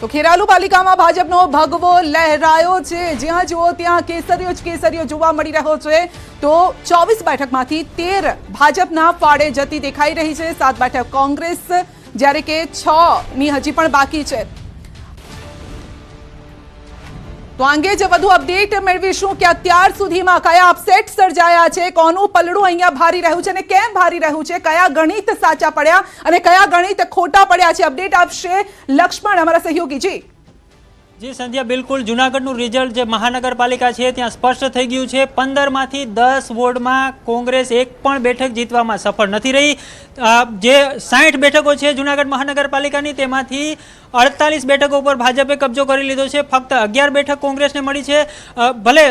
તો ખેરાલુ પાલિકામાં ભાજપનો ભગવો લહેરાયો છે. જ્યાં જુઓ ત્યાં કેસરીઓ જ કેસરીઓ જોવા મળી રહ્યો છે. તો ચોવીસ બેઠકમાંથી તેર ભાજપના ફાળે જતી દેખાઈ રહી છે. સાત બેઠક કોંગ્રેસ, જ્યારે કે છ ની હજી પણ બાકી છે. તો અંગે જે વધુ અપડેટ મેળવીશું કે અત્યાર સુધીમાં કયા અપસેટ સર્જાયા છે, કોનું પલડું અહીંયા ભારી રહ્યું છે અને કેમ ભારી રહ્યું છે, કયા ગણિત સાચા પડ્યા અને કયા ગણિત ખોટા પડ્યા છે, અપડેટ આપશે લક્ષ્મણ અમારા સહયોગી જી જી સંધ્યા, બિલકુલ. જુનાગઢનું રિઝલ્ટ જે મહાનગરપાલિકા છે, ત્યાં સ્પષ્ટ થઈ ગયું છે. પંદરમાંથી દસ વોર્ડમાં કોંગ્રેસ એક પણ બેઠક જીતવામાં સફળ નથી રહી. જે સાઠ બેઠકો છે જુનાગઢ મહાનગરપાલિકાની, તેમાંથી અડતાલીસ બેઠકો ઉપર ભાજપે કબજો કરી લીધો છે. ફક્ત અગિયાર બેઠક કોંગ્રેસને મળી છે. ભલે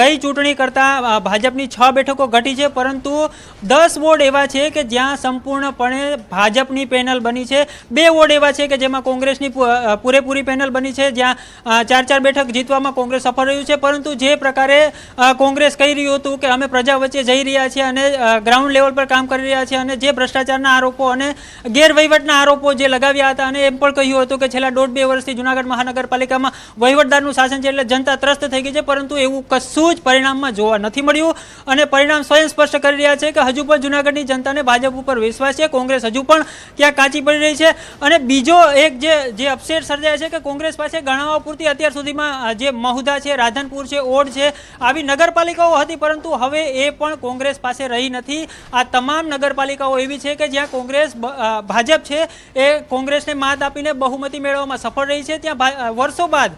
ગઈ ચૂંટણી કરતાં ભાજપની છ બેઠકો ઘટી છે, પરંતુ દસ વોર્ડ એવા છે કે જ્યાં સંપૂર્ણપણે ભાજપની પેનલ બની છે. બે વોર્ડ એવા છે કે જેમાં કોંગ્રેસની પૂરેપૂરી પેનલ બની છે, જ્યાં ચાર ચાર બેઠક જીતવામાં કોંગ્રેસ સફળ રહ્યું છે. પરંતુ જે પ્રકારે કોંગ્રેસ કહી રહ્યું હતું કે અમે પ્રજા વચ્ચે જઈ રહ્યા છીએ અને ગ્રાઉન્ડ લેવલ પર કામ કરી રહ્યા છીએ અને જે ભ્રષ્ટાચારના આરોપો અને ગેરવહીવટના આરોપો જે લગાવ્યા હતા અને એમ પણ કહ્યું હતું કે છેલ્લા દોઢ બે વર્ષથી જુનાગઢ મહાનગરપાલિકામાં વહીવટદારનું શાસન છે એટલે જનતા ત્રસ્ત થઈ ગઈ છે. પરંતુ એવું કશું જ પરિણામમાં જોવા નથી મળ્યું. અને પરિણામ સ્વયં સ્પષ્ટ કરી રહ્યા છે કે હજુ પણ જુનાગઢની જનતાને ભાજપ ઉપર વિશ્વાસ છે. કોંગ્રેસ હજુ પણ ક્યાં કાચી પડી રહી છે. અને બીજો એક જે અપસેટ સર્જાય છે કે કોંગ્રેસ પાસે ગણાવવા પૂરતી અત્યાર સુધીમાં જે મહુધા છે, રાધનપુર છે, ઓડ છે, આવી નગરપાલિકાઓ હતી, પરંતુ હવે એ પણ કોંગ્રેસ પાસે રહી નથી. આ તમામ નગરપાલિકાઓ એવી છે કે જ્યાં કોંગ્રેસ ભાજપ છે, એ કોંગ્રેસને માત આપીને બહુમતી મેળવવામાં સફળ રહી છે. ત્યાં વર્ષો બાદ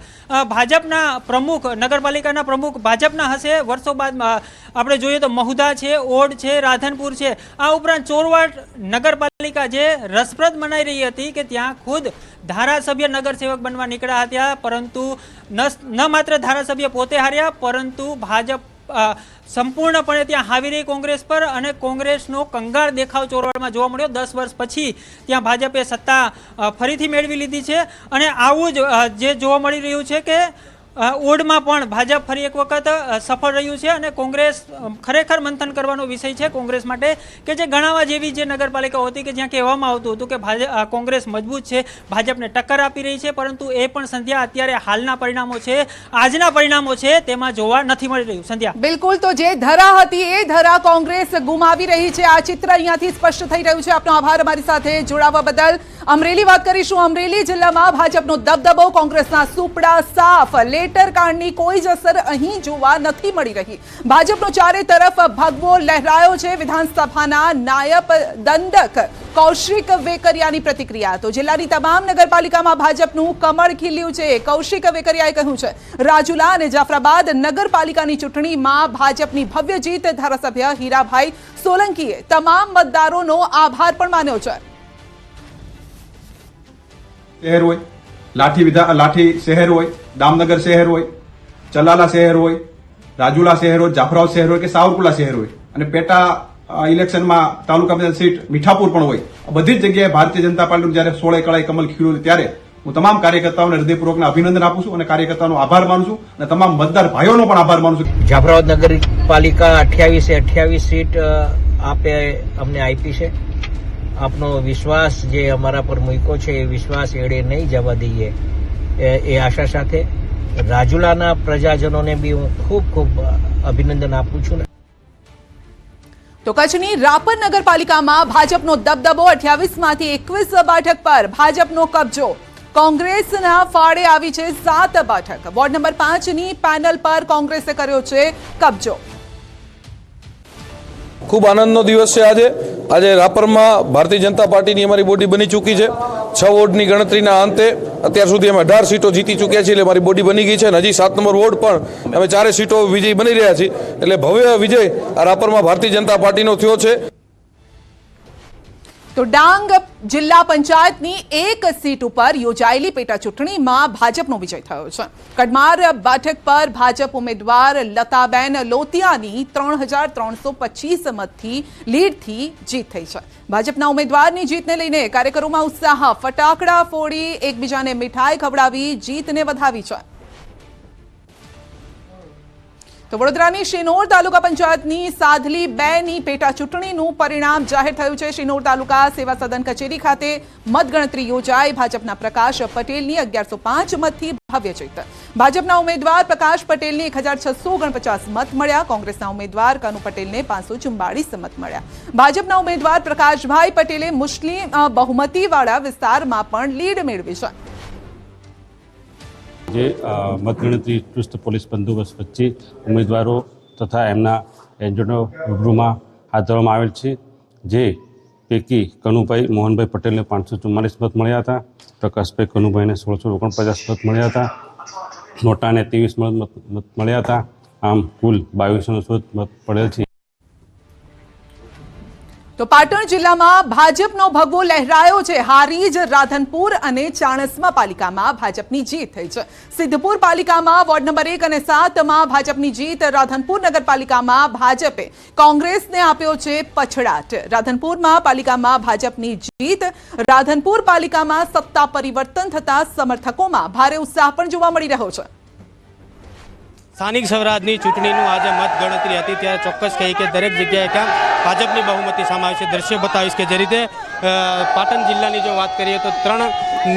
ભાજપના પ્રમુખ, નગરપાલિકાના પ્રમુખ ભાજપના હશે. વર્ષો બાદ આપણે જોઈએ તો મહુધા છે, ઓડ છે, રાધનપુર છે. આ ઉપરાંત ચોરવાડ નગરપાલિકા જે રસપ્રદ મનાઈ રહી હતી કે ત્યાં ખુદ ધારાસભ્ય નગરસેવક બનવા નીકળ્યા હતા, પરંતુ ન માત્ર ધારાસભ્ય પોતે હાર્યા, પરંતુ ભાજપ સંપૂર્ણપણે ત્યાં હાવી રહી કોંગ્રેસ પર અને કોંગ્રેસનો કંગાળ દેખાવ ચોરવાડમાં જોવા મળ્યો. દસ વર્ષ પછી ત્યાં ભાજપે સત્તા ફરીથી મેળવી લીધી છે અને આવું જ જે જોવા મળી રહ્યું છે કે ઓડમાં પણ ભાજપ ફરી એક વખત સફળ રહ્યું છે અને કોંગ્રેસ ખરેખર મંથન કરવાનો વિષય છે કોંગ્રેસ માટે, કે જે ગણાવા જેવી જે નગરપાલિકાઓ હતી કે જ્યાં કહેવામાં આવતું હતું કે ભાજપ કોંગ્રેસ મજબૂત છે, ભાજપને ટક્કર આપી રહી છે, પરંતુ એ પણ સંધ્યા અત્યારે હાલના પરિણામો છે, આજના પરિણામો છે, તેમાં જોવા નથી મળી રહ્યું. સંધ્યા. બિલકુલ, તો જે ધરા હતી એ ધરા કોંગ્રેસ ગુમાવી રહી છે. આ ચિત્ર અહીંયાથી સ્પષ્ટ થઈ રહ્યું છે. આપનો આભાર અમારી સાથે જોડાવા બદલ. અમરેલી વાત કરીશું. અમરેલી જિલ્લામાં ભાજપનો દબદબો, કોંગ્રેસના સુપડા સાફ. લેટર કાંડની કોઈ જ અસર અહીં જોવા નથી મળી રહી. ભાજપનો ચારે તરફ ભગવો લહેરાયો છે. વિધાનસભાના નાયબ દંડક કૌશિક વેકરિયાની પ્રતિક્રિયા. તો જિલ્લાની તમામ નગરપાલિકામાં ભાજપનું કમળ ખીલ્યું છે. કૌશિક વેકરિયાએ કહ્યું છે, રાજુલા અને જાફરાબાદ નગરપાલિકાની ચૂંટણીમાં ભાજપની ભવ્ય જીત ધારાસભ્ય હીરાભાઈ સોલંકીએ તમામ મતદારોનો આભાર પણ માન્યો છે. લાઠી વિધા, લાઠી શહેર હોય, દામનગર શહેર હોય, ચલાલા શહેર હોય, રાજુલા શહેર હોય જાફરાવ શહેર હોય કે સાવરકુલા શહેર હોય અને પેટા ઇલેક્શનમાં તાલુકા પંચાયત સીટ મીઠાપુર પણ હોય. બધી જ જગ્યાએ ભારતીય જનતા પાર્ટીનું જ્યારે સોળે કળાએ કમલ ખીલ્યું ત્યારે હું તમામ કાર્યકર્તાઓને હૃદયપૂર્વકના અભિનંદન આપું છું અને કાર્યકર્તાઓનો આભાર માનું છું અને તમામ મતદાર ભાઈઓનો પણ આભાર માનું છું. જાફરાબાદ નગરપાલિકા અઠ્યાવીસે અઠ્યાવીસ સીટ આપે અમને આપી છે. આપનો વિશ્વાસ જે અમારા પર મૂક્યો છે, એ વિશ્વાસ એડે નહીં જવા દઈએ. એ આશા સાથે રાજુલાના પ્રજાજનોને બી હું ખૂબ ખૂબ અભિનંદન આપું છું. તો કચ્છની રાપર નગરપાલિકામાં ભાજપનો દબદબો અઠ્યાવીસમાંથી એકવીસ બેઠક પર ભાજપનો કબજો. કોંગ્રેસના ફાળે આવી છે સાત બેઠક. વોર્ડ નંબર પાંચની પેનલ પર કોંગ્રેસે કર્યો છે કબજો. ખૂબ આનંદનો દિવસ છે આજે. આજે રાપરમાં ભારતીય જનતા પાર્ટીની અમારી બોડી બની ચૂકી છે. છ વોર્ડની ગણતરીના અંતે અત્યાર સુધી અમે અઢાર સીટો જીતી ચૂક્યા છીએ એટલે મારી બોડી બની ગઈ છે અને હજી સાત નંબર વોર્ડ પણ અમે ચારે સીટો વિજય બની રહ્યા છીએ. એટલે ભવ્ય વિજય આ રાપરમાં ભારતીય જનતા પાર્ટીનો થયો છે. તો ડાંગ જિલ્લા પંચાયતની એક સીટ ઉપર યોજાયેલી પેટા ચૂંટણીમાં ભાજપનો વિજય થયો છે. કડમાર બેઠક પર ભાજપ ઉમેદવાર લતાબેન લોતિયાની ત્રણ હજાર ત્રણસો પચીસ મતથી લીડથી જીત થઈ છે. ભાજપના ઉમેદવારની જીતને લઈને કાર્યકરોમાં ઉત્સાહ, ફટાકડા ફોડી એકબીજાને મીઠાઈ ખવડાવી જીતને વધાવી છે. તો વડોદરાની શિનોર તાલુકા પંચાયતની સાધલી બે ની પેટા ચૂંટણીનું પરિણામ જાહેર થયું છે. શિનોર તાલુકા સેવા સદન કચેરી ખાતે મતગણતરી યોજાઈ. ભાજપના પ્રકાશ પટેલની અગિયારસો પાંચ મતથી ભવ્ય જીત ભાજપના ઉમેદવાર પ્રકાશ પટેલને એક હજાર છસો ઓગણપચાસ મત મળ્યા. કોંગ્રેસના ઉમેદવાર કનુ પટેલને પાંચસો ચુમ્બાળીસ મત મળ્યા. ભાજપના ઉમેદવાર પ્રકાશભાઈ પટેલે મુસ્લિમ બહુમતીવાળા વિસ્તારમાં પણ લીડ મેળવી છે. જે મતગણતરી ચુસ્ત પોલીસ બંદોબસ્ત વચ્ચે ઉમેદવારો તથા એમના એજન્ટો રૂબરૂમાં હાથ ધરવામાં આવેલ છે, જે પૈકી કનુભાઈ મોહનભાઈ પટેલને પાંચસો ચુમ્માલીસ મત મળ્યા હતા, પ્રકાશભાઈ કનુભાઈને સોળસો ઓગણપચાસ મત મળ્યા હતા, નોટાને ત્રેવીસ મત મળ્યા હતા, આમ કુલ બાવીસો મત પડેલ છે. તો પાટણ જિલ્લામાં ભાજપનો ભગવો લહેરાયો છે. હારીજ રાધનપુર અને ચાણસ્મા પાલિકામાં ભાજપની જીત થઈ છે. સિદ્ધપુર પાલિકામાં વોર્ડ નંબર એક અને સાતમાં ભાજપની જીત. રાધનપુર નગરપાલિકામાં ભાજપે કોંગ્રેસને આપ્યો છે પછડાટ. રાધનપુરમાં પાલિકામાં ભાજપની જીત. રાધનપુર પાલિકામાં સત્તા પરિવર્તન થતા સમર્થકોમાં ભારે ઉત્સાહ પણ જોવા મળી રહ્યો છે. સ્થાનિક સ્વરાજની ચૂંટણીનું આજે મત ગણતરી હતી. ત્યારે ચોક્કસ કહી કે દરેક જગ્યાએ ક્યાંક ભાજપની બહુમતી સામે આવી છે. દ્રશ્ય બતાવીશ કે જે રીતે પાટણ જિલ્લાની જો વાત કરીએ તો ત્રણ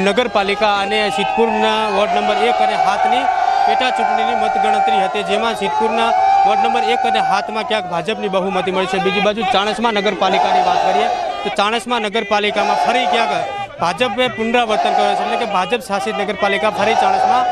નગરપાલિકા અને સિદ્ધપુરના વોર્ડ નંબર એક અને હાથની પેટા ચૂંટણીની મતગણતરી હતી. જેમાં સિદ્ધપુરના વોર્ડ નંબર એક અને હાથમાં ક્યાંક ભાજપની બહુમતી મળી છે. બીજી બાજુ ચાણસમા નગરપાલિકાની વાત કરીએ તો ચાણસમા નગરપાલિકામાં ફરી ક્યાંક ભાજપે પુનરાવર્તન કર્યું છે. એટલે કે ભાજપ શાસિત નગરપાલિકા ફરી ચાણસમાં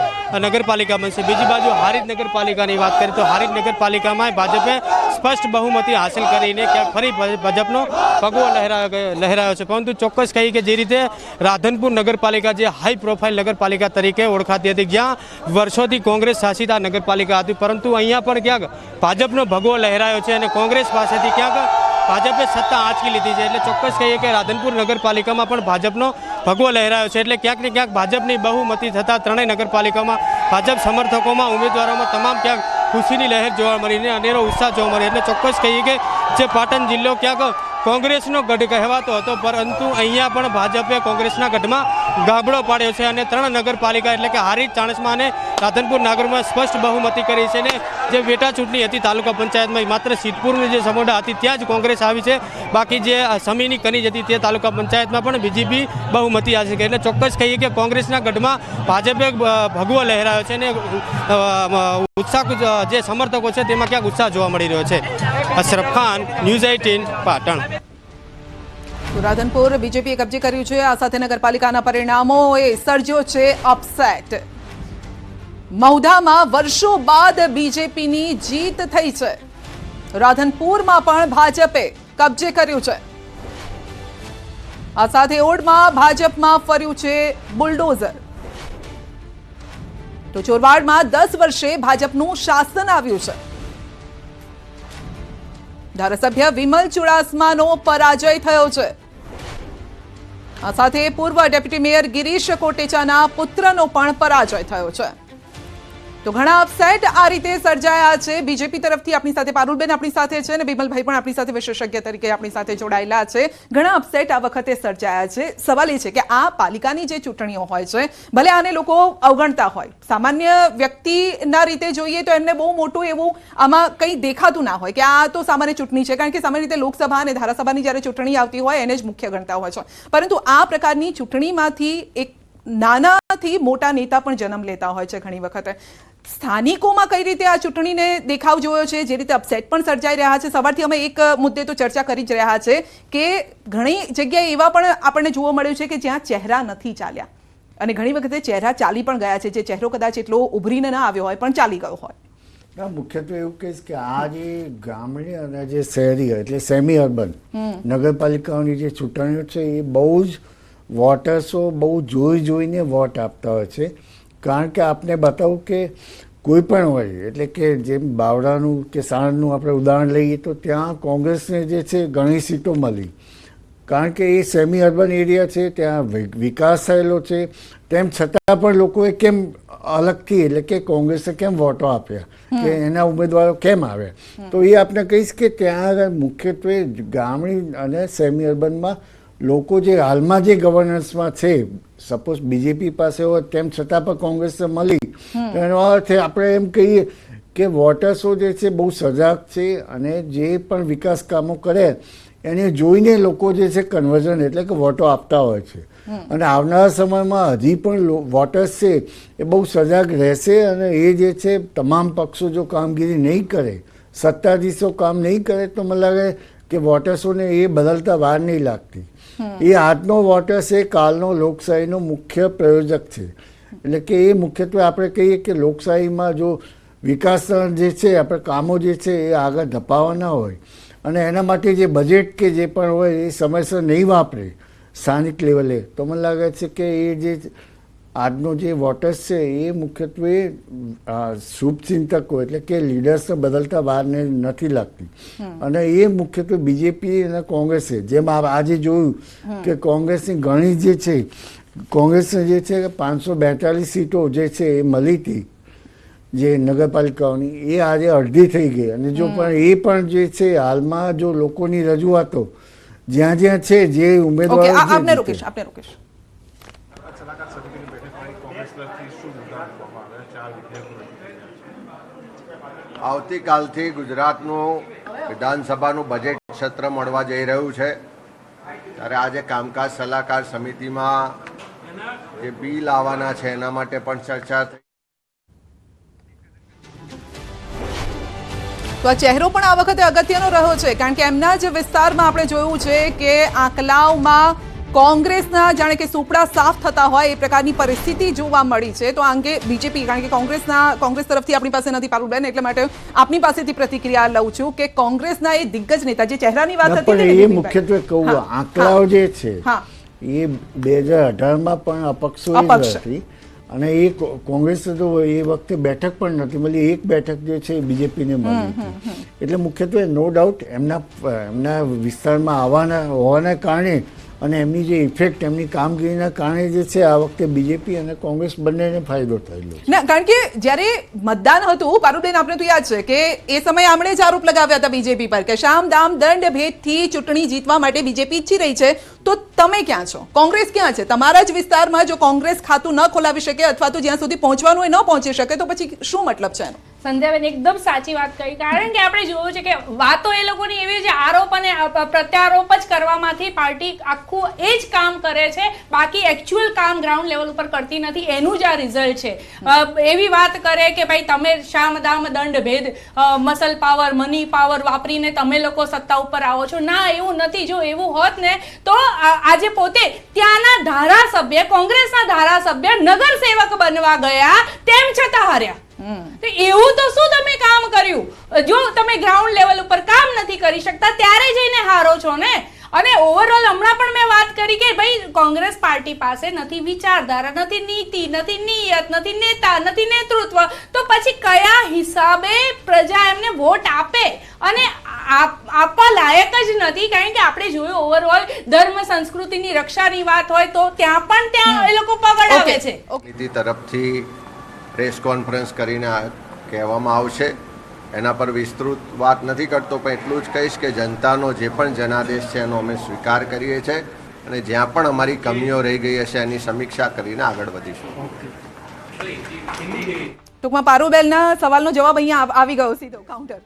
નગરપાલિકા બનશે. બીજી બાજુ હારીજ નગરપાલિકાની વાત કરીએ તો હારીજ નગરપાલિકામાં ભાજપે સ્પષ્ટ બહુમતી હાંસલ કરીને ક્યાંક ફરી ભાજપનો પગવો લહેરાયો લહેરાયો છે. પરંતુ ચોક્કસ કહી કે જે રીતે રાધનપુર નગરપાલિકા જે હાઈ પ્રોફાઇલ નગરપાલિકા તરીકે ઓળખાતી હતી, જ્યાં વર્ષોથી કોંગ્રેસ શાસિત આ નગરપાલિકા હતી, પરંતુ અહીંયા પણ ક્યાંક ભાજપનો ભગવો લહેરાયો છે અને કોંગ્રેસ પાસેથી ક્યાંક ભાજપે સત્તા આંચકી લીધી છે. એટલે ચોક્કસ કહીએ કે રાધનપુર નગરપાલિકામાં પણ ભાજપનો ભગવો લહેરાયો છે. એટલે ક્યાંક ને ક્યાંક ભાજપની બહુમતી થતાં ત્રણેય નગરપાલિકામાં ભાજપ સમર્થકોમાં ઉમેદવારોમાં તમામ ક્યાંક ખુશીની લહેર જોવા મળીને અનેરો ઉત્સાહ જોવા મળી. એટલે ચોક્કસ કહીએ કે જે પાટણ જિલ્લો ક્યાંક કોંગ્રેસનો ગઢ કહેવાતો હતો, પરંતુ અહીંયા પણ ભાજપે કોંગ્રેસના ગઢમાં ગાબડો પાડ્યો છે અને ત્રણ નગરપાલિકા એટલે કે હારી, ચાણસમાં અને રાધનપુર નાગરમાં સ્પષ્ટ બહુમતી કરી છે ને જે પેટા ચૂંટણી હતી તાલુકા પંચાયતમાં માત્ર સિદ્ધપુરની જે સમોડા હતી, ત્યાં જ કોંગ્રેસ આવી છે. બાકી જે સમીની કનીજ હતી તે તાલુકા પંચાયતમાં પણ બીજેપી બહુમતી આવી છે. એટલે ચોક્કસ કહીએ કે કોંગ્રેસના ગઢમાં ભાજપે ભગવો લહેરાયો છે અને ઉત્સાહ જે સમર્થકો છે તેમાં ક્યાંક ઉત્સાહ જોવા મળી રહ્યો છે. Ashraf Khan news eighteen Patan. Radhanpur બીજેપીએ કબજે કર્યું છે. આ સાથે નગરપાલિકાના પરિણામોએ સર્જ્યો છે અપસેટ મહુધામાં વર્ષો બાદ બીજેપીની જીત થઈ છે. રાધનપુરમાં પણ ભાજપે કબજે કર્યું છે. આ સાથે ઓડમાં ભાજપમાં ફર્યું છે બુલડોઝર. તો ચોરવાડમાં દસ વર્ષે ભાજપનું શાસન આવ્યું છે. ધારાસભ્ય વિમલ ચુડાસમાનો પરાજય થયો છે. આ સાથે પૂર્વ ડેપ્યુટી મેયર ગિરીશ કોટેચાના પુત્રનો પણ પરાજય થયો છે. તો ઘણા અપસેટ આ રીતે સર્જાયા છે. બીજેપી તરફથી આપણી સાથે પારુલબેન આપણી સાથે છે અને બિમલભાઈ પણ આપણી સાથે વિશેષજ્ઞ તરીકે આપણી સાથે જોડાયેલા છે. ઘણા અપસેટ આ વખતે સર્જાયા છે. સવાલ એ છે કે આ પાલિકાની જે ચૂંટણીઓ હોય છે, ભલે આને લોકો અવગણતા હોય, સામાન્ય વ્યક્તિના રીતે જોઈએ તો એમને બહુ મોટું એવું આમાં કંઈ દેખાતું ના હોય કે આ તો સામાન્ય ચૂંટણી છે. કારણ કે સામાન્ય રીતે લોકસભા અને ધારાસભાની જ્યારે ચૂંટણી આવતી હોય એને જ મુખ્ય ગણતા હોય છે. પરંતુ આ પ્રકારની ચૂંટણીમાંથી એક નાનાથી મોટા નેતા પણ જન્મ લેતા હોય છે ઘણી વખતે. સ્થાનિકોમાં કઈ રીતે આ ચૂંટણીને દેખાવ જોયો છે? જે રીતે અપસેટ પણ સર્જાઈ રહ્યા છે. સવારથી અમે એક મુદ્દે તો ચર્ચા કરી જ રહ્યા છે કે ઘણી જગ્યાએ એવા પણ આપણને જોવા મળ્યું છે કે જ્યાં ચહેરા નથી ચાલ્યા. અને ઘણી વખતે ચહેરા ચાલી પણ ગયા છે. જે ચહેરો કદાચ એટલો ઉભરીને ના આવ્યો હોય પણ ચાલી ગયો હોય. મુખ્યત્વે એવું કહીશ કે આ જે ગ્રામીણ અને જે શહેરી એટલે સેમી અર્બન નગરપાલિકાઓની જે ચૂંટણીઓ છે એ બહુ જ વોટર્સો બહુ જોઈ જોઈને વોટ આપતા હોય છે. કારણ કે આપને બતાવું કે કોઈ પણ હોય એટલે કે જેમ બાવડાનું કે સાણંદનું આપણે ઉદાહરણ લઈએ તો ત્યાં કોંગ્રેસને જે છે ઘણી સીટો મળી. કારણ કે એ સેમી અર્બન એરિયા છે ત્યાં વિકાસ થયેલો છે. તેમ છતાં પણ લોકોએ કેમ અલગથી એટલે કે કોંગ્રેસે કેમ વોટો આપ્યા? કે એના ઉમેદવારો કેમ આવ્યા? તો એ આપણે કહીશ કે ત્યાં મુખ્યત્વે ગામડી અને સેમી અર્બનમાં લોકો જે હાલમાં જે ગવર્નન્સમાં છે સપોઝ બીજેપી પાસે હોય તેમ છતાં પણ કોંગ્રેસને મળી. એનો અર્થ આપણે એમ કહીએ કે વોટર્સો જે છે બહુ સજાગ છે અને જે પણ વિકાસ કામો કરે એને જોઈને લોકો જે છે કન્વર્ઝન એટલે કે વોટો આપતા હોય છે. અને આવનારા સમયમાં હજી પણ વોટર્સ છે એ બહુ સજાગ રહેશે અને એ જે છે તમામ પક્ષો જો કામગીરી નહીં કરે સત્તાધીશો કામ નહીં કરે તો મને લાગે કે વોટર્સોને એ બદલતા વાર નહીં લાગતી. એ આજનો વોટર્સ એ કાલનો લોકશાહીનો મુખ્ય પ્રયોજક છે. એટલે કે એ મુખ્યત્વે આપણે કહીએ કે લોકશાહીમાં જો વિકાસના જે છે આપણે કામો જે છે એ આગળ ધપાવવાના હોય અને એના માટે જે બજેટ કે જે પણ હોય એ સમયસર નહીં વાપરે સ્થાનિક લેવલે તો મને લાગે છે કે એ જે આજનો જે વોટર્સ છે એ મુખ્યત્વે શુભચિંતકો એટલે કે લીડર્સને બદલતા વારને નથી લાગતી. અને એ મુખ્યત્વે બીજેપી અને કોંગ્રેસે. જેમ આજે જોયું કે કોંગ્રેસની ઘણી જે છે કોંગ્રેસને જે છે પાંચસો બેતાલીસ સીટો જે છે એ મળી હતી જે નગરપાલિકાઓની એ આજે અડધી થઈ ગઈ. અને જો પણ એ પણ જે છે હાલમાં જો લોકોની રજૂઆતો જ્યાં જ્યાં છે જે ઉમેદવારો આપને રોકેશ આપને રોકેશ. આવતીકાલથી ગુજરાતનું વિધાનસભાનું બજેટ સત્ર મળવા જઈ રહ્યું છે. ત્યારે આજે કામકાજ સલાહકાર સમિતિમાં જે બિલ આવવાના છે એના માટે પણ ચર્ચા થઈ. તો આ ચહેરો પણ આ વખતે અગત્યનો રહ્યો છે, કારણ કે એમના જ વિસ્તારમાં આપણે જોયું છે કે આંકલાવમાં કોંગ્રેસના જાણે કે સુપડા સાફ થતા હોય એ પ્રકારની પરિસ્થિતિ જોવા મળી છે. તો આ અંગે બીજેપી કારણ કે કોંગ્રેસના કોંગ્રેસ તરફથી આપણી પાસે નથી પારુલબેન એટલે માટે આપની પાસેથી પ્રતિક્રિયા લઉં છું કે કોંગ્રેસના એ દિગ્ગજ નેતા જે ચહેરાની વાત હતી એ મુખ્યત્વે કહું આંકડાઓ જે છે એ બે હજાર અઢારમાં પણ અપક્ષો. હતી. અને એ કોંગ્રેસ તો એ વખતે બેઠક પણ નથી મળી એક બેઠક જે છે એ બીજેપીને મળી હતી. એટલે મુખ્યત્વે નો ડાઉટ એમના એમના વિસ્તારમાં આવવાના હોવાના કારણે અને એમની જે ઇફેક્ટ એમની કામગીરીના કારણે જે છે, આ વખતે બીજેપી અને કોંગ્રેસ બંનેને ફાયદો થયેલો ના, કારણ કે જ્યારે મતદાન હતું પારુબેન આપણે તો યાદ છે કે એ સમયે આમણે જ આરોપ લગાવ્યા હતા બીજેપી પર કે શામ દામ દંડ ભેદથી ચૂંટણી જીતવા માટે બીજેપી ઈચ્છી રહી છે. તો તમે ક્યાં છો? કોંગ્રેસ ક્યાં છે? તમારા જ વિસ્તારમાં જો કોંગ્રેસ ખાતું ન ખોલાવી શકે અથવા તો જ્યાં સુધી પહોંચવાનું એ ન પહોંચી શકે, તો પછી શું મતલબ છે એનો? સંધ્યાબેન એકદમ સાચી વાત કરી કારણ કે આપણે જોયું છે કે વાતો એ લોકોની એવી છે, આરોપ અને પ્રત્યારોપ જ કરવામાંથી પાર્ટી આખું એ જ કામ કરે છે, બાકી એકચ્યુઅલ કામ ગ્રાઉન્ડ લેવલ ઉપર કરતી નથી, એનું જ આ રિઝલ્ટ છે. એવી વાત કરે કે ભાઈ તમે શામ, દામ, દંડ, ભેદ મસલ પાવર મની પાવર વાપરીને તમે લોકો સત્તા ઉપર આવો છો. ના, એવું નથી. જો એવું હોત ને, તો આજે પોતે ત્યાંના ધારાસભ્ય, કોંગ્રેસના ધારાસભ્ય નગરસેવક બનવા ગયા, તેમ છતાં હાર્યા. તો એવું તો શું તમે કામ કર્યું? જો તમે ગ્રાઉન્ડ લેવલ ઉપર કામ નથી કરી શકતા ત્યારે જઈને હારો છો ને? અને ઓવરઓલ હમણાં પણ મેં વાત કરી કે ભાઈ કોંગ્રેસ પાર્ટી પાસે નથી વિચારધારા નથી નીતિ નથી નિયત નથી નેતા નથી નેતૃત્વ તો પછી કયા હિસાબે પ્રજા એમને વોટ આપે? અને આપ- આપવા લાયક જ નથી કારણ કે આપણે જોયું ઓવરઓલ ધર્મ સંસ્કૃતિની રક્ષાની વાત હોય તો ત્યાં પણ ત્યાં એ લોકો પગડ આવે છે. નીતિ તરફથી પ્રેસ કોન્ફરન્સ કરીને કહેવામાં આવશે. એના પર વિસ્તૃત વાત નથી કરતો પણ એટલું જ કહીશ કે જનતાનો જે પણ જનાદેશ છે એનો અમે સ્વીકાર કરીએ છીએ અને જ્યાં પણ અમારી કમીઓ રહી ગઈ હશે એની સમીક્ષા કરીને આગળ વધીશું. ટૂંકમાં પારુબેલના સવાલનો જવાબ અહીંયા આવી ગયો સીધો કાઉન્ટર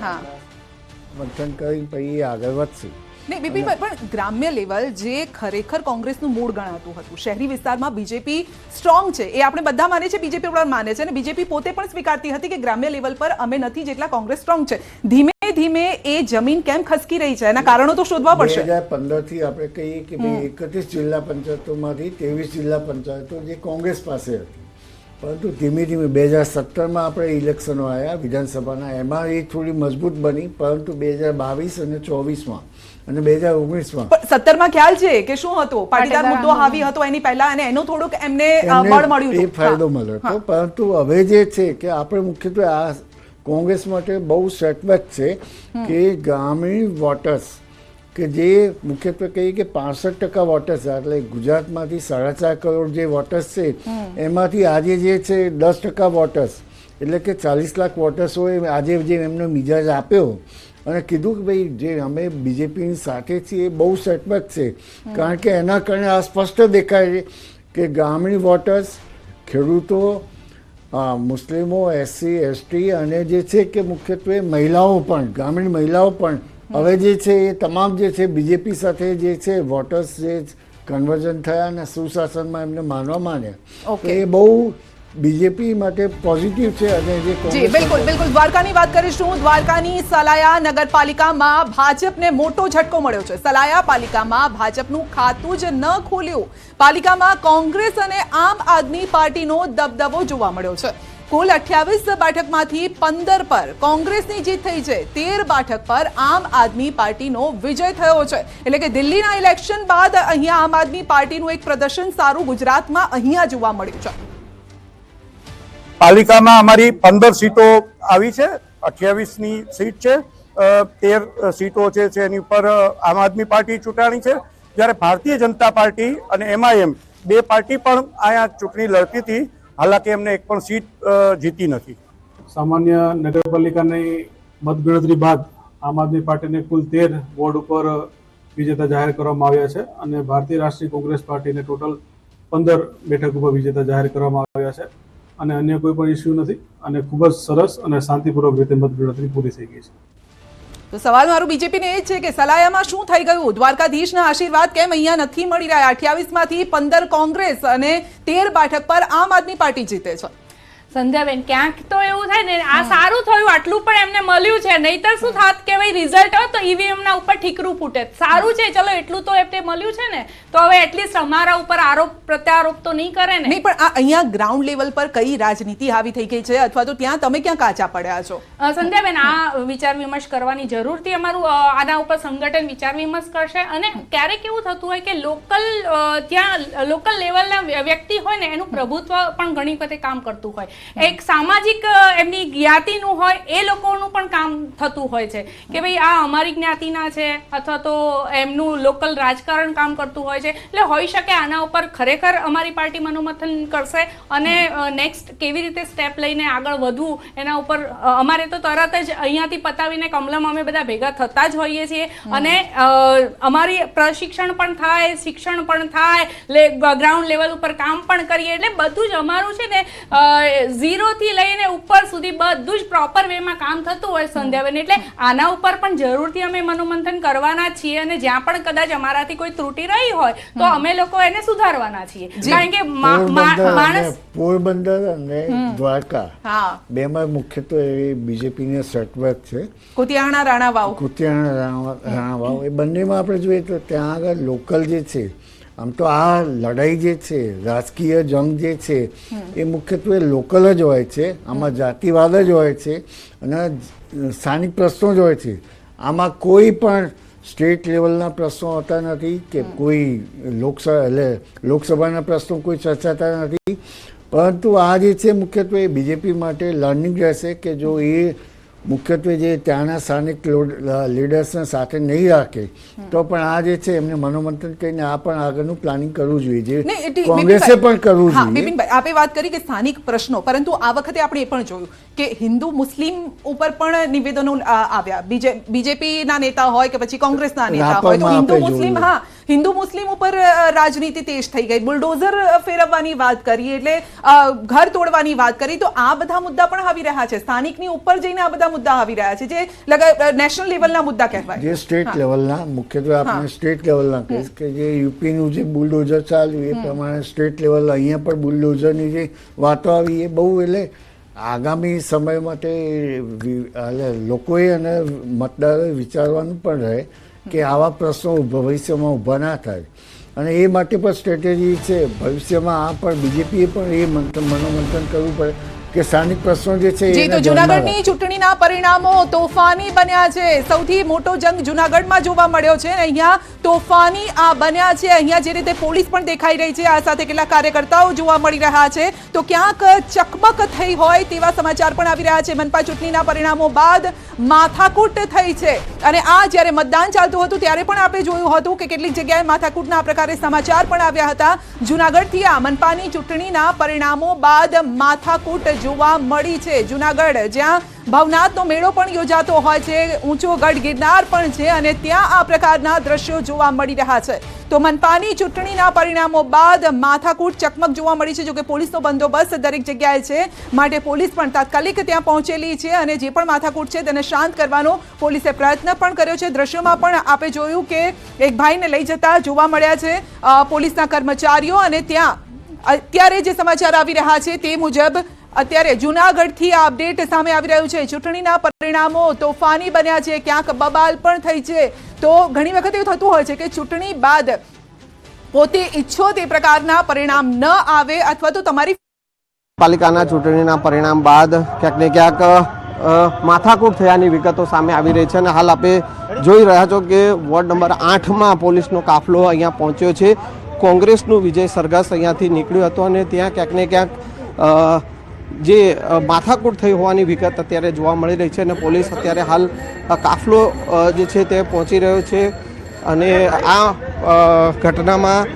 હા. મંથન કરી પછી એ આગળ વધશે. નહીં બિપિનભાઈ પણ ગ્રામ્ય લેવલ જે ખરેખર કોંગ્રેસનું મૂળ ગણાતું હતું. શહેરી વિસ્તારમાં બીજેપી સ્ટ્રોંગ છે. એ આપણે બધા માને છે બીજેપી પણ માને છે અને બીજેપી પોતે પણ સ્વીકારતી હતી કે ગ્રામ્ય લેવલ પર અમે નથી જેટલા કોંગ્રેસ સ્ટ્રોંગ છે. ધીમે ધીમે એ જમીન કેમ ખસકી રહી છે? એના કારણો તો શોધવા બે પડશે હજાર પંદરથી આપણે કહીએ કે ભાઈ એકત્રીસ જિલ્લા પંચાયતોમાંથી ત્રેવીસ જિલ્લા પંચાયતો જે કોંગ્રેસ પાસે હતી. પરંતુ ધીમે ધીમે બે હજાર સત્તરમાં આપણે ઇલેક્શનો આવ્યા વિધાનસભાના એમાં એ થોડી મજબૂત બની. પરંતુ બે હજાર બાવીસ અને ચોવીસમાં અને બે હજાર ઓગણીસમાં. સત્તરમાં ખ્યાલ છે કે શું હતું? પાટીદાર પાટીદાર મુદ્દો હાવી હતો એની પહેલા અને એનું થોડુંક એમને બળ મળ્યું એ ફાયદો મળ્યો હતો. પરંતુ હવે જે છે કે આપણે મુખ્યત્વે આ કોંગ્રેસ માટે બહુ સેટબેક છે કે ગ્રામીણ વોટર્સ કે જે મુખ્યત્વે કહીએ કે પાસઠ ટકા વોટર્સ એટલે ગુજરાતમાંથી સાડા ચાર કરોડ જે વોટર્સ છે એમાંથી આજે જે છે દસ ટકા વોટર્સ એટલે કે ચાલીસ લાખ વોટર્સોએ આજે જે એમનો મિજાજ આપ્યો અને કીધું કે ભાઈ જે અમે બીજેપીની સાથે છીએ એ બહુ સેટબેક છે. કારણ કે એના કારણે આ સ્પષ્ટ દેખાય છે કે ગામડી વોટર્સ ખેડૂતો મુસ્લિમો એસસી એસટી અને જે છે કે મુખ્યત્વે મહિલાઓ પણ ગ્રામીણ મહિલાઓ પણ હવે જે છે એ તમામ જે છે બીજેપી સાથે જે છે વોટર્સ જે કન્વર્ઝન થયા અને સુશાસનમાં એમને માનવા માંડ્યા. એ બહુ બીજેપી માટે પોઝિટિવ છે અને જે જી બિલકુલ બિલકુલ. દ્વારકાની વાત કરીશું. દ્વારકાની સલાયા નગરપાલિકામાં ભાજપને મોટો ઝટકો મળ્યો છે. સલાયા પાલિકામાં ભાજપનું ખાતું જ ન ખોલ્યું. પાલિકામાં કોંગ્રેસ અને આમ આદમી પાર્ટીનો દબદબો જોવા મળ્યો છે. કુલ અઠ્યાવીસ બેઠકમાંથી પંદર પર કોંગ્રેસની જીત થઈ છે. તેર બેઠક પર આમ આદમી પાર્ટીનો વિજય થયો છે. એટલે કે દિલ્હીના ઇલેક્શન બાદ અહીંયા આમ આદમી પાર્ટીનું એક પ્રદર્શન સારું ગુજરાતમાં અહીંયા જોવા મળ્યું છે. પાલિકામાં અમારી પંદર સીટો આવી છે, અઠ્યાવીસની સીટ છે તેર સીટો છે એની ઉપર આમ આદમી પાર્ટી ચૂંટાણી છે. જ્યારે ભારતીય જનતા પાર્ટી અને એમઆઈએમ બે પાર્ટી પણ અહીંયા ચૂંટણી લડતી હતી, હાલાકી એમને એક પણ સીટ જીતી નથી. સામાન્ય નગરપાલિકાની મતગણતરી બાદ આમ આદમી પાર્ટીને કુલ તેર વોર્ડ ઉપર વિજેતા જાહેર કરવામાં આવ્યા છે અને ભારતીય રાષ્ટ્રીય કોંગ્રેસ પાર્ટીને ટોટલ પંદર બેઠક ઉપર વિજેતા જાહેર કરવામાં આવ્યા છે. અને અન્ય કોઈ પણ ઇસ્યુ નથી. અને ખૂબ જ સરસ અને શાંતિપૂર્વક રીતે મતગણતરી પૂરી થઈ ગઈ છે. તો સવાલ મારું બીજેપીને એ છે કે સલાયામાં શું થઈ ગયું? દ્વારકાધીશના આશીર્વાદ કેમ અહીંયા નથી મળી રહ્યા? અઠ્યાવીસમાંથી પંદર કોંગ્રેસ અને તેર બેઠક પર આમ આદમી પાર્ટી જીતે છે. સંધ્યાબેન ક્યાંક તો એવું થાય ને આ સારું થયું આટલું પણ એમને મળ્યું છે. નહીતર શું થાત કે ભાઈ રિઝલ્ટ હોય તો ઈવીએમ ના ઉપર ઠીકરું ફૂટે. સારું છે ચલો એટલું તો એમને મળ્યું છે ને તો હવે એટલીસ્ટ અમારા ઉપર આરોપ પ્રત્યારોપ તો નહીં કરે ને. નહીં પણ આ અહીંયા ગ્રાઉન્ડ લેવલ પર કઈ રાજનીતિ હાવી થઈ ગઈ છે? અથવા તો ત્યાં તમે ક્યાં કાચા પડ્યા છો? સંધ્યાબેન આ વિચાર વિમર્શ કરવાની જરૂરથી અમારું આના ઉપર સંગઠન વિચાર વિમર્શ કરશે. અને ક્યારેક એવું થતું હોય કે લોકલ ત્યાં લોકલ લેવલના વ્યક્તિ હોય ને એનું પ્રભુત્વ પણ ઘણી વખતે કામ કરતું હોય. એક સામાજિક એમની જ્ઞાતિનું હોય એ લોકોનું પણ કામ થતું હોય છે. કે ભાઈ આ અમારી જ્ઞાતિના છે અથવા તો એમનું લોકલ રાજકારણ કામ કરતું હોય છે. એટલે હોઈ શકે આના ઉપર ખરેખર અમારી પાર્ટી મનોમથન કરશે અને નેક્સ્ટ કેવી રીતે સ્ટેપ લઈને આગળ વધવું એના ઉપર અમારે તો તરત જ અહીંયાથી પતાવીને કમલમ અમે બધા ભેગા થતા જ હોઈએ છીએ. અને અમારી પ્રશિક્ષણ પણ થાય શિક્ષણ પણ થાય ગ્રાઉન્ડ લેવલ ઉપર કામ પણ કરીએ. એટલે બધું જ અમારું છે ને ઝીરો થી લઈને ઉપર સુધી બધું જ પ્રોપર વેમાં કામ થતું હોય સંધ્યાબેન. એટલે આના ઉપર પણ જરૂરથી અમે મનોમંથન કરવાના છીએ અને જ્યાં પણ કદાચ અમારાથી કોઈ ત્રુટિ રહી હોય તો અમે લોકો એને સુધારવાના છીએ. કારણ કે માણસ પોરબંદર અને દ્વારકા બેમાં મુખ્યત્વે બીજેપીને સટવર્ક છે. કુતિયાણા રાણા વાવ કુતિયાણા રાણા રાણાવાવ એ બંનેમાં આપણે જોઈએ તો ત્યાં આગળ લોકલ જે છે આમ તો આ લડાઈ જે છે રાજકીય જંગ જે છે એ મુખ્યત્વે લોકલ જ હોય છે આમાં જાતિવાદ જ હોય છે અને સ્થાનિક પ્રશ્નો જ હોય છે. આમાં કોઈ પણ સ્ટેટ લેવલના પ્રશ્નો હોતા નથી કે કોઈ લોકસભા એટલે લોકસભાના પ્રશ્નો કોઈ ચર્ચાતા નથી. પરંતુ આ જે છે મુખ્યત્વે બીજેપી માટે લર્નિંગ રહેશે કે જો એ મુખ્યત્વે જે ત્યાંના સ્થાનિક લીડર્સને સાથે નહીં રાખે તો પણ આ જે છે એમને મનોમંથન કરીને આ પણ આગળનું પ્લાનિંગ કરવું જોઈએ જે કોંગ્રેસે પણ કરવું જોઈએ. બિપિનભાઈ આપે વાત કરી કે સ્થાનિક પ્રશ્નો પરંતુ આ વખતે આપણે એ પણ જોયું. કે હિન્દુ મુસ્લિમ ઉપર પણ નિવેદનો આવ્યા. બીજે બીજેપીના નેતા હોય કે પછી કોંગ્રેસના નેતા હોય તો હિન્દુ મુસ્લિમ હા હિન્દુ મુસ્લિમ ઉપર રાજનીતિ તેજ થઈ ગઈ. બુલડોઝર ફેરવવાની વાત કરી એટલે ઘર તોડવાની વાત કરી તો આ બધા મુદ્દા પણ આવી રહ્યા છે. સ્થાનિકની ઉપર જઈને આ બધા મુદ્દા આવી રહ્યા છે જે લગા નેશનલ લેવલના મુદ્દા કહેવાય. જે સ્ટેટ લેવલના મુખ્યત્વે આપણે સ્ટેટ લેવલના કહીશ કે જે યુપીનું જે બુલડોઝર ચાલ્યું એ પ્રમાણે સ્ટેટ લેવલ અહીંયા પણ બુલડોઝરની જે વાતો આવી એ બહુ એટલે આગામી સમય માટે લોકોએ અને મતદારોએ વિચારવાનું પણ રહે કે આવા પ્રશ્નો ભવિષ્યમાં ઊભા ના થાય. અને એ માટે પણ સ્ટ્રેટેજી છે. ભવિષ્યમાં આ પણ બીજેપીએ પણ એ મંથન મનોમંથન કરવું પડે. કે સ્થાનિક પ્રશ્નો જે છે જી તો જૂનાગઢની ચૂંટણીના પરિણામો તોફાની બન્યા છે. સૌથી મોટો જંગ જુનાગઢમાં જોવા મળ્યો છે. અને અહીંયા તોફાની આ બન્યા છે. અહીંયા જે રીતે પોલીસ પણ દેખાઈ રહી છે. આ સાથે કેટલાક કાર્યકર્તાઓ જોવા મળી રહ્યા છે. તો ક્યાંક ચકમક થઈ હોય તેવા સમાચાર પણ આવી રહ્યા છે. મનપા ચૂંટણીના પરિણામો બાદ માથાકૂટ થઈ છે. અને આ જ્યારે મતદાન ચાલતું હતું ત્યારે પણ આપણે જોયું હતું કે કેટલીક જગ્યાએ માથાકૂટના આ પ્રકારે સમાચાર પણ આવ્યા હતા. જુનાગઢથી આ મનપાની ચૂંટણીના પરિણામો બાદ માથાકૂટ જોવા મળી છે જુનાગઢ, જ્યાં ભવનાથનો મેળો પણ યોજાતો હોય છે, ઊંચો ગઢ ગિરનાર પણ છે અને ત્યાં આ પ્રકારના દ્રશ્યો જોવા મળી રહ્યા છે. તો મનપાની ચૂંટણીના પરિણામો બાદ માથાકૂટ ચકમક જોવા મળી છે, જોકે પોલીસનો બંદોબસ્ત દરેક જગ્યાએ છે. માટે પોલીસ પણ તાત્કાલિક ત્યાં પહોંચેલી છે અને જે પણ માથાકૂટ છે તેને શાંત કરવાનો પોલીસે પ્રયત્ન પણ કર્યો છે. દ્રશ્યોમાં પણ આપે જોયું કે એક ભાઈને લઈ જતા જોવા મળ્યા છે પોલીસના કર્મચારીઓ અને ત્યાં અત્યારે જે સમાચાર આવી રહ્યા છે તે મુજબ અત્યારે જુનાગઢથી આ અપડેટ સામે આવી રહ્યું છે. ચૂંટણીના પરિણામો તોફાની બન્યા છે. ક્યાંક બબાલ પણ થઈ છે. તો ઘણી વખત એવું થતું હોય છે કે ચૂંટણી બાદ પોતે ઈચ્છો તે પ્રકારના પરિણામ ન આવે અથવા તો તમારી પાલિકાના ચૂંટણીના પરિણામ બાદ ક્યાંક ને ક્યાંક માથાકૂટ થયાની વિગતો સામે આવી રહી છે અને હાલ આપણે જોઈ રહ્યા છો કે વોર્ડ નંબર આઠમાં પોલીસનો કાફલો અહીંયા પહોંચ્યો છે. કોંગ્રેસનું વિજય સરઘસ અહીંયાથી નીકળ્યું હતું અને ત્યાં ક્યાંક ને ક્યાંક જે માથાકૂટ થઈ હોવાની વિગત અત્યારે જોવા મળી રહી છે અને પોલીસ અત્યારે હાલ કાફલો જે છે તે પહોંચી રહ્યો છે અને આ ઘટનામાં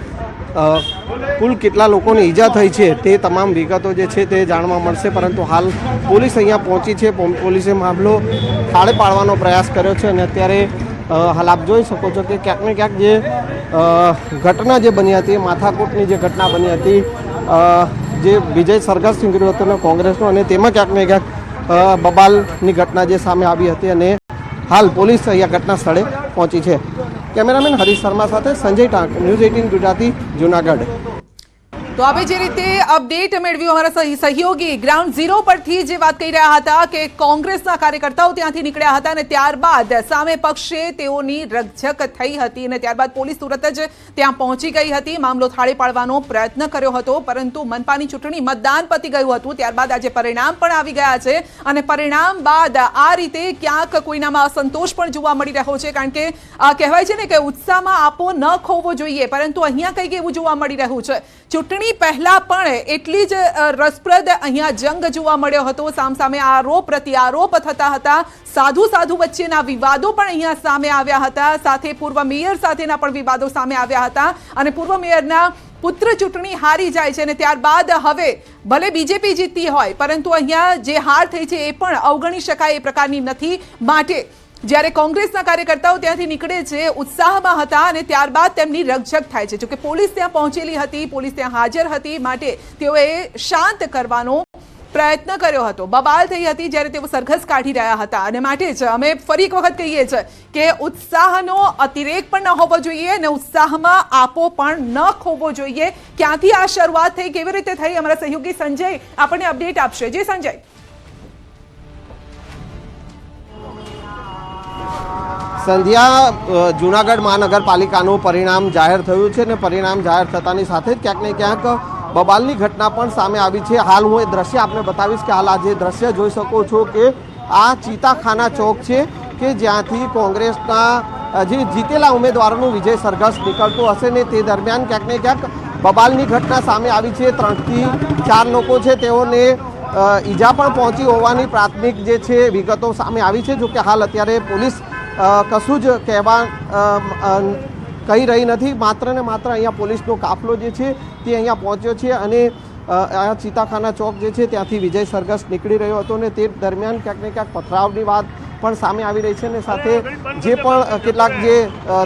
કુલ કેટલા લોકોને ઈજા થઈ છે તે તમામ વિગતો જે છે તે જાણવા મળશે, પરંતુ હાલ પોલીસ અહીંયા પહોંચી છે પોલીસે મામલો થાળે પાડવાનો પ્રયાસ કર્યો છે અને અત્યારે હાલ આપ જોઈ શકો છો કે ક્યાંક ને ક્યાંક જે ઘટના જે બની હતી, માથાકૂટની જે ઘટના બની હતી જે વિજય સરઘસ નીકળ્યો હતો કોંગ્રેસનો અને તેમાં ક્યાંક ને ક્યાંક બબાલની ઘટના જે સામે આવી હતી અને હાલ પોલીસ અહીંયા ઘટના સ્થળે પહોંચી છે. કેમેરામેન હરીશ શર્મા સાથે સંજય ટાંક, ન્યૂઝ એઇટીન ગુજરાતી, જુનાગઢ. તો આપણે જે રીતે અપડેટ મેળવ્યું અમારા સહી- સહયોગી ગ્રાઉન્ડ ઝીરો પરથી જે વાત કહી રહ્યા હતા કે કોંગ્રેસના કાર્યકર્તાઓ ત્યાંથી નીકળ્યા હતા અને ત્યારબાદ સામે પક્ષે તેઓની રકઝક થઈ હતી અને ત્યારબાદ પોલીસ તુરત જ ત્યાં પહોંચી ગઈ હતી. મામલો થાળે પાડવાનો પ્રયત્ન કર્યો હતો, પરંતુ મનપાની ચૂંટણી મતદાન પતી ગયું હતું. ત્યારબાદ આજે પરિણામ પણ આવી ગયા છે અને પરિણામ બાદ આ રીતે ક્યાંક કોઈનામાં અસંતોષ પણ જોવા મળી રહ્યો છે, કારણ કે કહેવાય છે ને કે ઉત્સાહમાં આપો ન ખોવો જોઈએ, પરંતુ અહીંયા કંઈક એવું જોવા મળી રહ્યું છે. ચૂંટણી પહેલા પણ એટલી જ રસપ્રદ અહીંયા જંગ જોવા મળ્યો હતો. સામસામે આરોપ પ્રત્યારોપ થતા હતા. સાધુ સાધુ વચ્ચેના વિવાદો પણ અહીંયા સામે આવ્યા હતા. સાથે પૂર્વ મેયર સાથેના પણ વિવાદો સામે આવ્યા હતા. અને પૂર્વ મેયરના પુત્ર ચૂંટણી હારી જાય છે અને ત્યારબાદ હવે ભલે બીજેપી જીતતી હોય, પરંતુ અહીંયા જે હાર થઈ છે એ પણ અવગણી શકાય એ પ્રકારની નથી. માટે જ્યારે કોંગ્રેસના કાર્યકર્તાઓ ત્યાંથી નીકળે છે, ઉત્સાહમાં હતા અને ત્યારબાદ તેમની રકઝક થાય છે. જોકે પોલીસ ત્યાં પહોંચેલી હતી, પોલીસ ત્યાં હાજર હતી માટે તેઓએ શાંત કરવાનો પ્રયત્ન કર્યો હતો. બબાલ થઈ હતી જ્યારે તેઓ સરઘસ કાઢી રહ્યા હતા. અને માટે જ અમે ફરી એક વખત કહીએ છીએ કે ઉત્સાહનો અતિરેક પણ ન હોવો જોઈએ અને ઉત્સાહમાં આપો પણ ન ખોવો જોઈએ. ક્યાંથી આ શરૂઆત થઈ, કેવી રીતે થઈ, અમારા સહયોગી સંજય આપણને અપડેટ આપશે. જે સંજય. સંધ્યા જૂનાગઢ મહાનગરપાલિકાનું પરિણામ જાહેર થયું છે અને પરિણામ જાહેર થતાની સાથે જ ક્યાંક ને ક્યાંક બબાલની ઘટના પણ સામે આવી છે. હાલ હું એ દ્રશ્ય આપને બતાવીશ કે હાલ આ જે દ્રશ્ય જોઈ શકો છો કે આ ચીતાખાના ચોક છે કે જ્યાંથી કોંગ્રેસના જે જીતેલા ઉમેદવારોનું વિજય સરઘસ નીકળતું હશે ને તે દરમિયાન ક્યાંક ને ક્યાંક બબાલની ઘટના સામે આવી છે. ત્રણથી ચાર લોકો છે, તેઓને ઈજા પણ પહોંચી હોવાની પ્રાથમિક જે છે વિગતો સામે આવી છે. જોકે હાલ અત્યારે પોલીસ કશું જ કહેવા કહી રહી નથી. માત્ર ને માત્ર અહીંયા પોલીસનો કાફલો જે છે તે અહીંયા પહોંચ્યો છે અને આ ચિતાખાના ચોક જે છે ત્યાંથી વિજય સરઘસ નીકળી રહ્યો હતો ને તે દરમિયાન ક્યાંક ને ક્યાંક પથરાવની વાત પણ સામે આવી રહી છે ને સાથે જે પણ કેટલાક જે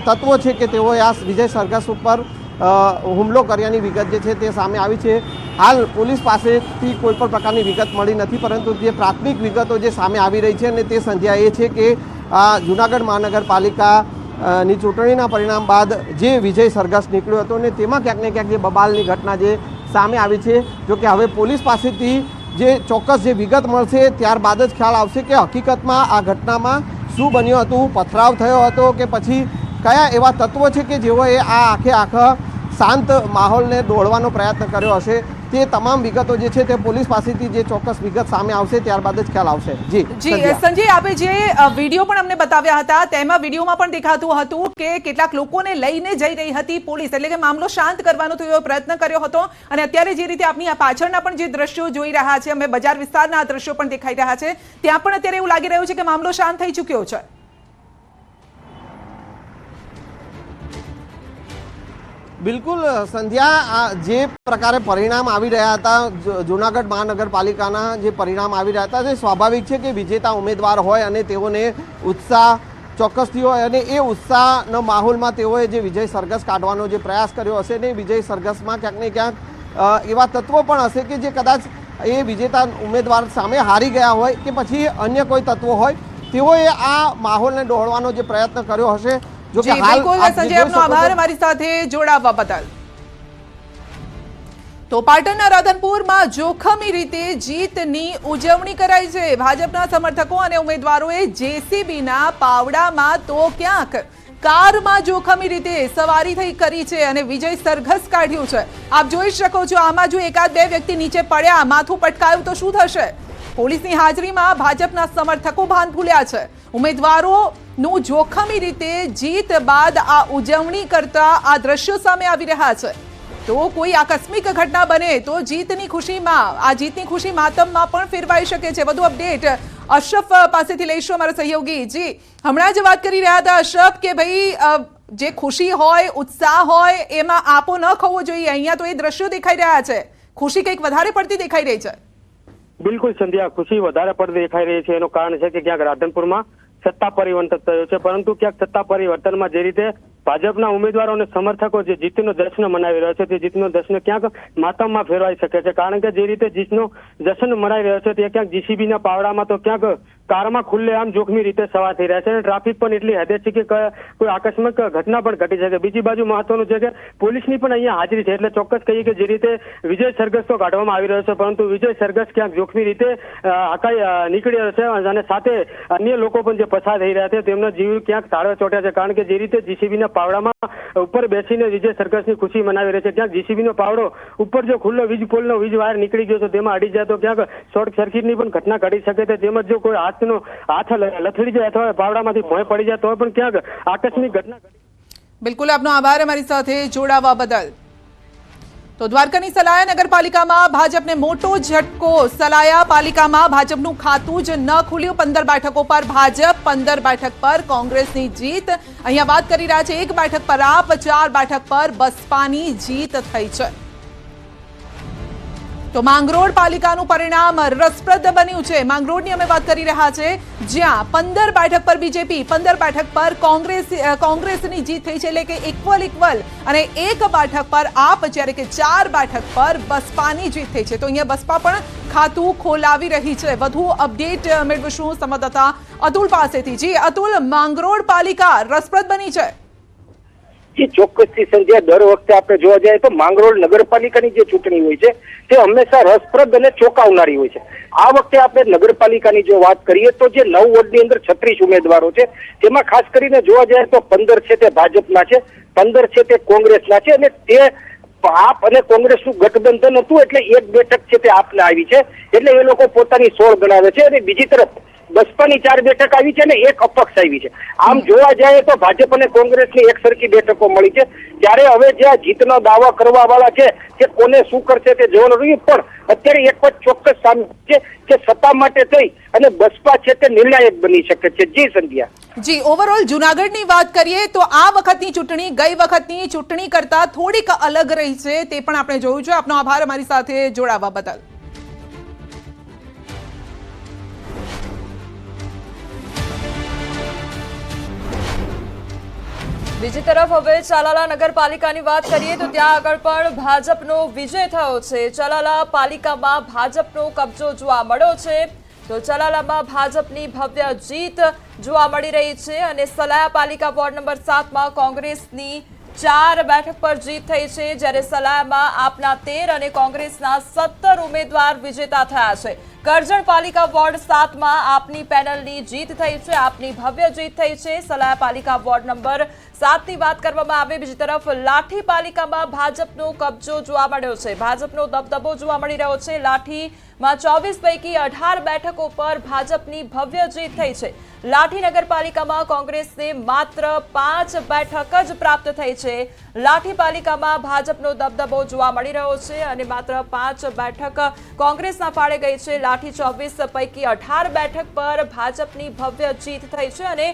તત્વો છે કે તેઓએ આ વિજય સરઘસ ઉપર હુમલો કર્યાની વિગત જે છે તે સામે આવી છે. હાલ પોલીસ પાસેથી કોઈ પણ પ્રકારની વિગત મળી નથી, પરંતુ જે પ્રાથમિક વિગતો જે સામે આવી રહી છે અને તે સંધ્યા એ છે કે આ જુનાગઢ મહાનગરપાલિકા ની ચૂંટણીના પરિણામ બાદ જે વિજય સરઘસ નીકળ્યો હતો ને તેમાં ક્યાંક ને ક્યાંક જે બબાલની ઘટના જે સામે આવી છે, જો કે હવે પોલીસ પાસેથી જે ચોક્કસ જે વિગત મળશે ત્યારબાદ જ ખ્યાલ આવશે કે હકીકતમાં આ ઘટનામાં શું બન્યું હતું, પથરાવ થયો હતો કે પછી કયા એવા તત્વો છે કે જેઓએ આ આખે આખા શાંત માહોલને દોડવાનો પ્રયત્ન કર્યો હશે. તે તમામ વિગતો જે છે તે પોલીસ પાસેથી જે ચોક્કસ વિગત સામે આવશે ત્યારબાદ જ ખ્યાલ આવશે. જી જી સંજય આપે જે વીડિયો પણ અમને બતાવ્યા હતા તેમાં વિડીયોમાં પણ દેખાતું હતું કે કેટલાક લોકોને લઈને જઈ રહી હતી પોલીસ. એટલે કે મામલો શાંત કરવાનો થયો પ્રયત્ન કર્યો હતો. અને અત્યારે જે રીતે આપની આ પાછળના પણ જે દ્રશ્યો જોઈ રહ્યા છે અમે બજાર વિસ્તારના આ દ્રશ્યો પણ દેખાઈ રહ્યા છે. ત્યાં પણ અત્યારે એવું લાગી રહ્યું છે કે મામલો શાંત થઈ ચૂક્યો છે. બિલકુલ, સંધ્યા જે પ્રકારે પરિણામ આવી રહ્યા હતા જૂનાગઢ મહાનગરપાલિકાના જે પરિણામ આવી રહ્યા હતા, તે સ્વાભાવિક છે કે વિજેતા ઉમેદવાર હોય અને તેઓને ઉત્સાહ ચોક્કસથી હોય અને એ ઉત્સાહના માહોલમાં તેઓએ જે વિજય સરઘસ કાઢવાનો જે પ્રયાસ કર્યો હશે ને વિજય સરઘસમાં ક્યાંક ને ક્યાંક એવા તત્વો પણ હશે કે જે કદાચ એ વિજેતા ઉમેદવાર સામે હારી ગયા હોય કે પછી અન્ય કોઈ તત્વો હોય, તેઓએ આ માહોલને ડહોળવાનો જે પ્રયત્ન કર્યો હશે. જો કે હાલ બિલકુલ આપ જે સંજય આપનો આભાર અમારી સાથે જોડાવા બદલ. તો પાટણના રાધનપુરમાં જોખમી રીતે જીતની ઉજવણી કરાઈ છે. ભાજપના સમર્થકો અને ઉમેદવારોએ જેસીબીના પાવડામાં તો ક્યાંક કારમાં જોખમી રીતે સવારી થઈ કરી છે અને વિજય સરઘસ કાઢ્યું છે. આપ જોઈ શકો છો આમાં જો એકાદ બે વ્યક્તિ નીચે પડ્યા માથું પટકાયું તો શું થશે? પોલીસની હાજરીમાં ભાજપના સમર્થકો ભાન ભૂલ્યા છે. ઉમેદવારોનું જોખમી રીતે જીત બાદ આ ઉજવણી કરતા આ દ્રશ્યો સામે આવી રહ્યા છે. તો કોઈ આકસ્મિક ઘટના બને તો જીતની ખુશીમાં, આ જીતની ખુશી માતમમાં પણ ફેરવાઈ શકે છે. વધુ અપડેટ અશરફ પાસેથી લઈશું અમારા સહયોગી. જી, હમણાં જ વાત કરી રહ્યા હતા અશરફ કે ભાઈ જે ખુશી હોય, ઉત્સાહ હોય, એમાં આપો ન ખવો જોઈએ. અહીંયા તો એ દ્રશ્યો દેખાઈ રહ્યા છે. ખુશી કંઈક વધારે પડતી દેખાઈ રહી છે. બિલકુલ સંધ્યા, ખુશી વધારે પડતી દેખાઈ રહી છે. એનું કારણ છે કે ક્યાંક રાધનપુરમાં સત્તા પરિવર્તન થયો છે. પરંતુ ક્યાંક સત્તા પરિવર્તનમાં જે રીતે ભાજપના ઉમેદવારો અને સમર્થકો જે જીતનો જશ્ન મનાવી રહ્યો છે, તે જીતનો જશ્ન ક્યાંક માતમમાં ફેરવાઈ શકે છે. કારણ કે જે રીતે જીતનો જશ્ન મનાઈ રહ્યો છે, તે ક્યાંક જીસીબીના પાવડામાં તો ક્યાંક કારમાં ખુલ્લે આમ જોખમી રીતે સવાર થઈ રહ્યા છે અને ટ્રાફિક પણ એટલી હદે છે કે કોઈ આકસ્મિક ઘટના પણ ઘટી શકે. બીજી બાજુ મહત્વનું છે કે પોલીસની પણ અહીંયા હાજરી છે. એટલે ચોક્કસ કહીએ કે જે રીતે વિજય સરઘસ તો કાઢવામાં આવી રહ્યો છે, પરંતુ વિજય સરઘસ ક્યાંક જોખમી રીતે આકાઈ નીકળી રહ્યો છે અને સાથે અન્ય લોકો પણ જે પસાર થઈ રહ્યા છે, તેમનો જીવ ક્યાંક તાળવે ચોટ્યા છે. કારણ કે જે રીતે જીસીબીના પાવડામાં ઉપર બેસીને વિજય સરઘસની ખુશી મનાવી રહી છે. ક્યાંક જીસીબીનો પાવડો ઉપર જો ખુલ્લો વીજ પોલનો વીજ વાયર નીકળી ગયો છે, તેમાં અડી જાય તો ક્યાંક શોર્ટ સર્કિટની પણ ઘટના ઘટી શકે છે. તેમજ જો કોઈ હાથનો હાથ લથડી જાય અથવા પાવડામાંથી ભોંય પડી જાય, તો પણ ક્યાંક આકસ્મિક ઘટના બિલકુલ, આપનો આભાર. અમારી સાથે જોડાવા બદલ. તો દ્વારકાની સલાયા નગરપાલિકામાં ભાજપને મોટો ઝટકો સલાયા. પાલિકામાં ભાજપનું ખાતું જ ન ખુલ્યું. પંદર બેઠકો પર ભાજપ, પંદર બેઠક પર કોંગ્રેસની જીત. અહીંયા વાત કરી રહ્યા છે. એક બેઠક પર આપ, ચાર બેઠક પર બસપાની જીત થઈ છે. તો માંગરોળ પાલિકાનું પરિણામ રસપ્રદ બન્યું છે. માંગરોળની અમે વાત કરી રહ્યા છે. જ્યાં પંદર બેઠક પર બીજેપી, પંદર બેઠક પર કોંગ્રેસ કોંગ્રેસની જીત થઈ છે. એટલે કે ઇક્વલ ઇક્વલ અને એક બેઠક પર આપ જ્યારે કે ચાર બેઠક પર બસપાની જીત થઈ છે. તો અહીંયા બસપા પણ ખાતું ખોલાવી રહી છે. વધુ અપડેટ મેળવીશું સંવાદદાતા અતુલ પાસેથી. જી, અતુલ, માંગરોળ પાલિકા રસપ્રદ બની છે. જે ચોક્કસથી સંધ્યા દર વખતે આપણે જોવા જઈએ તો માંગરોળ નગરપાલિકાની જે ચૂંટણી હોય છે, તે હંમેશા રસપ્રદ અને ચોંકાવનારી હોય છે. આ વખતે આપણે નગરપાલિકાની જો વાત કરીએ તો જે નવ વોર્ડની અંદર છત્રીસ ઉમેદવારો છે, તેમાં ખાસ કરીને જોવા જાય તો પંદર છે તે ભાજપના છે, પંદર છે તે કોંગ્રેસના છે અને તે આપ અને કોંગ્રેસનું ગઠબંધન હતું એટલે એક બેઠક છે તે આપને આવી છે, એટલે એ લોકો પોતાની સોળ ગણાવે છે અને બીજી તરફ બસપાની ચાર બેઠક આવી છે અને એક અપક્ષ આવી છે. આમ જોવા જાય તો ભાજપ અને કોંગ્રેસની એક સરખી બેઠકો મળી છે. ત્યારે હવે જે આ જીતનો દાવો કરવા વાળા છે કે કોને શું કરશે તે જોવાનું રહ્યું. પણ અત્યારે એક જ ચોક્કસ સામે છે કે સત્તા માટે થઈ અને બસપા છે તે નિર્ણાયક બની શકે છે. જી સંધ્યા. જી ઓવરઓલ જુનાગઢની વાત કરીએ તો આ વખતની ચૂંટણી ગઈ વખતની ચૂંટણી કરતા થોડીક અલગ રહી છે તે પણ આપણે જોયું છે. આપનો આભાર અમારી સાથે જોડાવા બદલ. બીજી તરફ હવે ચાલાલા નગરપાલિકાની વાત કરીએ તો ત્યાં આગળ પણ ભાજપનો વિજય થયો છે. ચાલાલા પાલિકામાં ભાજપનો કબજો જોવા મળ્યો છે. તો ચલાલામાં ભાજપની ભવ્ય જીત જોવા મળી રહી છે અને સલાયા પાલિકા વોર્ડ નંબર સાતમાં કોંગ્રેસની ચાર બેઠક પર જીત થઈ છે, જ્યારે સલાયામાં આપના તેર અને કોંગ્રેસના સત્તર ઉમેદવાર વિજેતા થયા છે. કરજણ પાલિકા વોર્ડ સાતમાં આપની પેનલની જીત થઈ છે, આપની ભવ્ય જીત થઈ છે. સલાયા પાલિકા વોર્ડ નંબર સાતની વાત કરવામાં આવે, બીજી તરફ લાઠી પાલિકામાં ભાજપનો કબજો જોવા મળ્યો છે. ભાજપનો દબદબો જોવા મળી રહ્યો છે. લાઠીમાં ચોવીસ પૈકી અઢાર બેઠકો પર ભાજપની ભવ્ય જીત થઈ છે. લાઠી નગરપાલિકામાં કોંગ્રેસને માત્ર પાંચ બેઠક જ પ્રાપ્ત થઈ છે. લાઠી પાલિકામાં ભાજપનો દબદબો જોવા મળી રહ્યો છે અને માત્ર પાંચ બેઠક કોંગ્રેસના ફાળે ગઈ છે. લાઠી ચોવીસ પૈકી અઢાર બેઠક પર ભાજપની ભવ્ય જીત થઈ છે અને